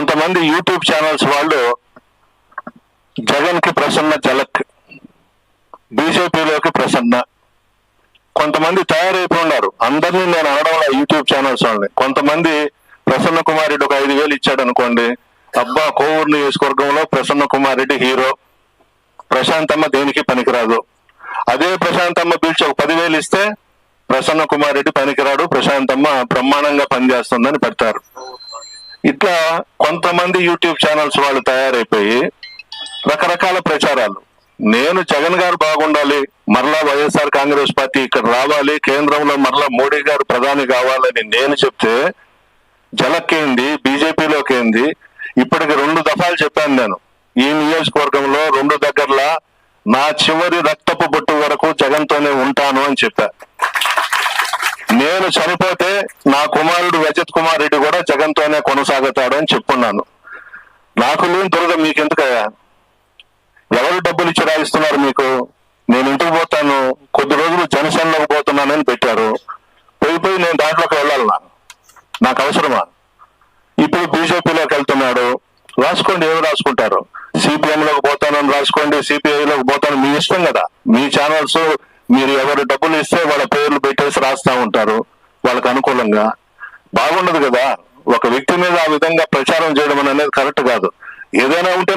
కొంతమంది YouTube channels వాళ్ళు జగన్కి ప్రసన్న జలక్ బీజేపీలోకి ప్రసన్న. కొంతమంది తయారైపోయి ఉన్నారు అందరినీ నేను అనడం వల్ల యూట్యూబ్ ఛానల్స్ వాళ్ళని. కొంతమంది ప్రసన్న కుమార్ రెడ్డి ఒక ఐదు వేలు ఇచ్చాడు అనుకోండి. అబ్బా కోవూరు నియోజకవర్గంలో ప్రసన్న కుమార్ రెడ్డి హీరో. ప్రశాంతమ్మ దేనికి పనికిరాదు? అదే ప్రశాంతమ్మ పిలిచి ఒక పదివేలు ఇస్తే ప్రసన్న కుమార్ రెడ్డి పనికిరాడు. ప్రశాంతమ్మ బ్రహ్మాండంగా పనిచేస్తుందని పెడతారు. ఇట్లా కొంతమంది యూట్యూబ్ ఛానల్స్ వాళ్ళు తయారైపోయి రకరకాల ప్రచారాలు. నేను జగన్ గారు బాగుండాలి మరలా వైఎస్ఆర్ కాంగ్రెస్ పార్టీ ఇక్కడ రావాలి కేంద్రంలో మరలా మోడీ గారు ప్రధాని కావాలని నేను చెప్తే జలక్కేంది బీజేపీలోకి ఏంది? ఇప్పటికి రెండు దఫాలు చెప్పాను నేను. ఈ నియోజకవర్గంలో రెండు దగ్గరలా నా చివరి రక్తపు బొట్టు వరకు జగన్తోనే ఉంటాను అని చెప్పాను నేను చనిపోతే నా కుమారుడు రజత్ కుమార్ రెడ్డి కూడా జగన్తోనే కొనసాగుతాడు అని చెప్పున్నాను. నాకు లేని దురద మీకెందుకయ్యా? ఎవరు డబ్బులు ఇచ్చి రాయిస్తున్నారు మీకు? నేను ఇంటికి పోతాను కొద్ది రోజులు జనసేనలోకి పోతున్నానని పెట్టారు. పోయి పోయి నేను దాంట్లోకి వెళ్ళాలన్నా. నాకు అవసరమా? ఇప్పుడు బీజేపీలోకి వెళ్తున్నాడు. రాసుకోండి ఏమి రాసుకుంటారు? సిపిఎం లోకి పోతానని రాసుకోండి సిపిఐ లోకి పోతాను. మీ ఇష్టం కదా. మీ ఛానల్స్ మీరు ఎవరు డబ్బులు ఇస్తే వాళ్ళ పేర్లు పెట్టేసి రాస్తా ఉంటారు. వాళ్ళకి అనుకూలంగా. బాగుండదు కదా. ఒక వ్యక్తి మీద ఆ విధంగా ప్రచారం చేయడం అనేది కరెక్ట్ కాదు. ఏదైనా ఉంటే